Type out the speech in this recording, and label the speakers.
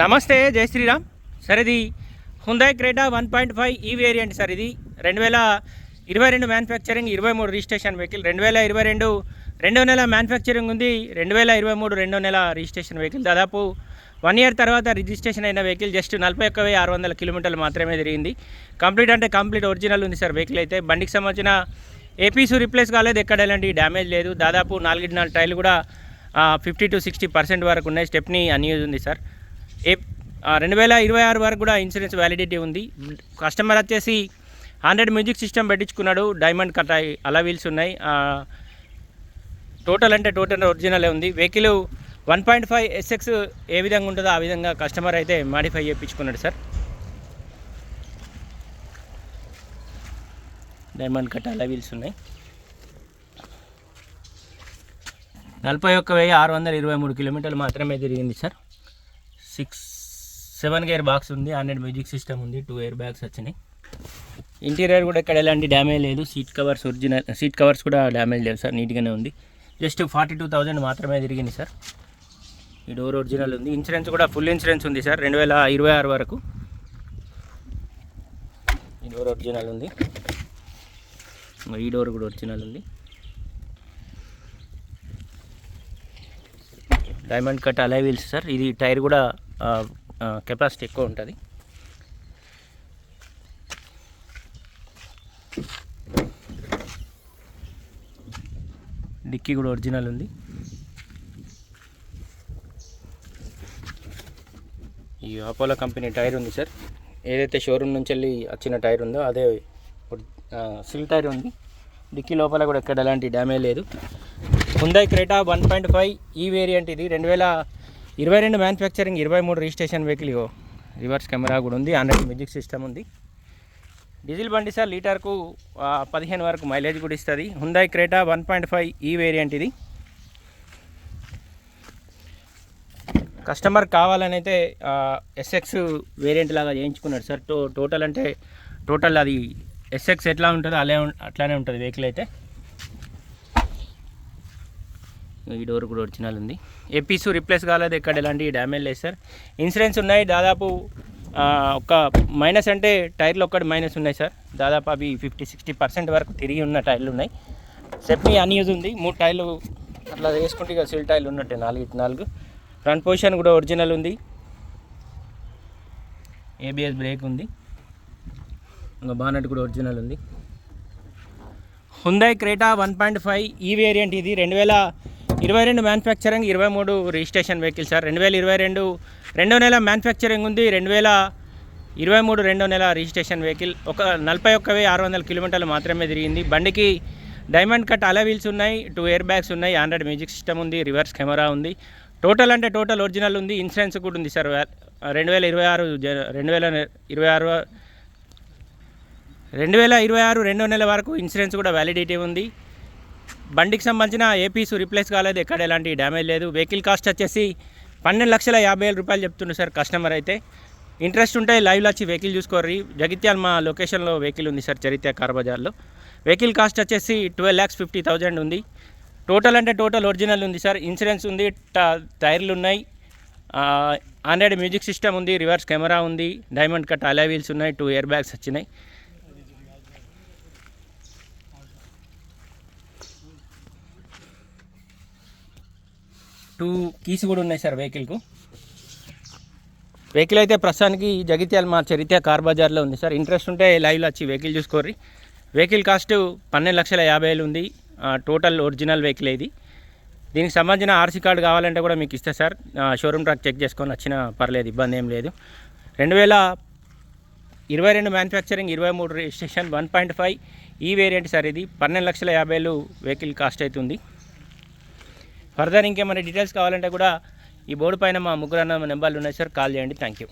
Speaker 1: నమస్తే జై శ్రీరామ్. సార్ ఇది Hyundai Creta one point five E variant sir ఇది. రెండు వేల ఇరవై రెండు మ్యానుఫ్యాక్చరింగ్ ఇరవై మూడు రిజిస్ట్రేషన్ వెహికల్ రెండు వేల ఇరవై రెండు రెండో నెల మ్యానుఫ్యాక్చరింగ్ ఉంది రెండు వేల ఇరవై మూడు రెండో నెల రిజిస్ట్రేషన్ వెహికల్ దాదాపు వన్ ఇయర్ తర్వాత రిజిస్ట్రేషన్ అయిన వెహికల్ జస్ట్ నలభై ఒక్క వెయ్యి ఆరు వందల కిలోమీటర్లు మాత్రమే తిరిగింది. కంప్లీట్ అంటే కంప్లీట్ ఒరిజినల్ ఉంది సార్ వెహికల్ అయితే. బండికి సంబంధించిన ఏపీసు రీప్లేస్ కాలేదు ఎక్కడ ఎలాంటి డ్యామేజ్ లేదు. దాదాపు నాలుగు నాలుగు టైర్లు కూడా ఫిఫ్టీ టు సిక్స్టీ పర్సెంట్ వరకు ఉన్నాయి. స్టెప్ని అన్యూజ్ ఉంది సార్. ఏ రెండు వేల ఇరవై ఆరు వరకు కూడా ఇన్సూరెన్స్ వ్యాలిడిటీ ఉంది. కస్టమర్ వచ్చేసి హండ్రెడ్ మ్యూజిక్ సిస్టమ్ పెట్టించుకున్నాడు. డైమండ్ కట్ అలా వీల్స్ ఉన్నాయి. టోటల్ అంటే టోటల్ ఒరిజినలే ఉంది. Vehicle one point five SX ఏ విధంగా ఉంటుందో ఆ విధంగా కస్టమర్ అయితే modify చేయించుకున్నాడు sir. Diamond cut alloy wheels ఉన్నాయి. నలభై ఒక్క వెయ్యి ఆరు వందల ఇరవై మూడు కిలోమీటర్లు మాత్రమే తిరిగింది sir. Six seven gear box ఉంది హండ్రెడ్ మ్యూజిక్ సిస్టమ్ ఉంది టూ ఎయిర్ బ్యాగ్స్ వచ్చినాయి. ఇంటీరియర్ కూడా ఇక్కడ ఎలాంటి డ్యామేజ్ లేదు seat covers original seat covers కూడా డ్యామేజ్ లేవు సార్ నీట్గానే ఉంది. జస్ట్ ఫార్టీ టూ థౌజండ్ మాత్రమే తిరిగింది సార్. ఈ డోర్ ఒరిజినల్ ఉంది. ఇన్సూరెన్స్ కూడా ఫుల్ ఇన్సూరెన్స్ ఉంది సార్ రెండు వేల ఇరవై ఆరు వరకు. ఈ డోర్ ఒరిజినల్ ఉంది. ఈ డోర్ కూడా ఒరిజినల్ ఉంది. Diamond cut alloy wheels sir ఇది టైర్ కూడా కెపాసిటీ ఎక్కువ ఉంటుంది. డిక్కీ కూడా ఒరిజినల్ ఉంది. ఈ అపోలో కంపెనీ టైర్ ఉంది సార్. ఏదైతే షోరూమ్ నుంచి వెళ్ళి వచ్చిన టైర్ ఉందో అదే సిల్ టైర్ ఉంది. డిక్కీ లోపల కూడా ఎక్కడ ఎలాంటి డ్యామేజ్ లేదు. Hyundai Creta one point five E variant ఇది. రెండు వేల ఇరవై రెండు మ్యానుఫ్యాక్చరింగ్ ఇరవై మూడు రిజిస్ట్రేషన్ వెహికల్ ఇగో రివర్స్ కెమెరా కూడా ఉంది. హండ్రెడ్ మ్యూజిక్ సిస్టమ్ ఉంది. డీజిల్ బండి సార్ లీటర్కు పదిహేను వరకు మైలేజ్ కూడా ఇస్తుంది. Hyundai Creta one point five E variant ఇది. కస్టమర్ కావాలని అయితే ఎస్ఎక్స్ వేరియంట్ లాగా చేయించుకున్నాడు సార్. టో టోటల్ అంటే టోటల్ అది ఎస్ఎక్స్ ఎట్లా ఉంటుందో అలా అట్లానే ఉంటుంది వెహికల్ అయితే. ఈ డోర్ కూడా ఒరిజినల్ ఉంది. ఏపీసు రిప్లేస్ కాలేదు ఎక్కడ ఎలాంటి డ్యామేజ్ లేదు సార్. ఇన్సూరెన్స్ ఉన్నాయి దాదాపు ఒక మైనస్ అంటే టైర్లు ఒక్కటి మైనస్ ఉన్నాయి సార్. దాదాపు అవి ఫిఫ్టీ సిక్స్టీ పర్సెంట్ వరకు తిరిగి ఉన్న టైర్లు ఉన్నాయి. సెప్ని అన్యూజ్ ఉంది. మూడు టైర్లు అట్లా వేసుకుంటే ఇక సిల్ టైర్లు ఉన్నట్టే నాలుగు ఇటు నాలుగు. ఫ్రంట్ పొజిషన్ కూడా ఒరిజినల్ ఉంది. ఏబిఎస్ బ్రేక్ ఉంది. ఇంకా బానట్ కూడా ఒరిజినల్ ఉంది. Hyundai Creta one point five e E variant ఇది. రెండు వేల ఇరవై రెండు మ్యానుఫ్యాక్చరింగ్ ఇరవై మూడు రిజిస్ట్రేషన్ వెహికల్ సార్ రెండు వేల ఇరవై రెండు రెండో నెల మ్యానుఫ్యాక్చరింగ్ ఉంది. రెండు వేల ఇరవై మూడు రెండో నెల రిజిస్ట్రేషన్ వెహికల్ ఒక నలభై ఒక్క వెయ్యి ఆరు వందల కిలోమీటర్లు మాత్రమే తిరిగింది. బండికి డైమండ్ కట్ అలా వీల్స్ ఉన్నాయి టూ ఎయిర్ బ్యాగ్స్ ఉన్నాయి ఆండ్రాయిడ్ మ్యూజిక్ సిస్టమ్ ఉంది రివర్స్ కెమెరా ఉంది. టోటల్ అంటే టోటల్ ఒరిజినల్ ఉంది ఇన్సూరెన్స్ కూడా ఉంది సార్ రెండు వేల ఇరవై ఆరు జ- రెండు వేల ఇరవై ఆరు రెండు వేల ఇరవై ఆరు రెండో నెల వరకు ఇన్సూరెన్స్ కూడా వ్యాలిడిటీ ఉంది. బండికి సంబంధించిన ఏపీస్ రిప్లేస్ కాలేదు. ఎక్కడ ఎలాంటి డ్యామేజ్ లేదు. వెహికల్ కాస్ట్ వచ్చేసి పన్నెండు లక్షల యాభై వేల రూపాయలు చెప్తుండ్రు సార్ కస్టమర్ అయితే. ఇంట్రెస్ట్ ఉంటే లైవ్లో వచ్చి వెహికల్ చూసుకోర్రి. జగిత్యాల మా లొకేషన్లో వెహికల్ ఉంది సార్ చరిత్ర కార్ బజార్లో. వెహికల్ కాస్ట్ వచ్చేసి ట్వెల్వ్ ల్యాక్స్ ఫిఫ్టీ థౌజండ్ ఉంది. టోటల్ అంటే టోటల్ ఒరిజినల్ ఉంది సార్. ఇన్సూరెన్స్ ఉంది ట- టైర్లు ఉన్నాయి. ఆండ్రాయిడ్ మ్యూజిక్ సిస్టమ్ ఉంది రివర్స్ కెమెరా ఉంది. డైమండ్ కట్ అలా వీల్స్ ఉన్నాయి. టూ ఇయర్ బ్యాగ్స్ వచ్చినాయి. టూ కీస్ కూడా ఉన్నాయి సార్ వెహికల్కు. వెహికల్ అయితే ప్రస్తుతానికి జగిత్యాల మా చరిత్ర కార్ బజార్లో ఉంది సార్. ఇంట్రెస్ట్ ఉంటే లైవ్లో వచ్చి వెహికల్ చూసుకోర్రి. వెహికల్ కాస్ట్ పన్నెండు లక్షల యాభై వేలు ఉంది. టోటల్ ఒరిజినల్ వెహికల్ ఇది. దీనికి సంబంధించిన ఆర్సీ కార్డు కావాలంటే కూడా మీకు ఇస్తా సార్. షోరూమ్ ట్రాక్ చెక్ చేసుకొని వచ్చినా పర్లేదు ఇబ్బంది ఏం లేదు. రెండు వేల ఇరవై రెండు మ్యానుఫ్యాక్చరింగ్ ఇరవై మూడు registration one point five E variant sir ఇది. పన్నెండు లక్షల యాభై వేలు వెహికల్ కాస్ట్ అవుతుంది ఫర్దర్ ఇంకేమైనా డీటెయిల్స్ కావాలంటే కూడా ఈ బోర్డు పైన మా ముగ్గురు అన్న నెంబర్లు ఉన్నాయి సార్ కాల్ చేయండి. Thank you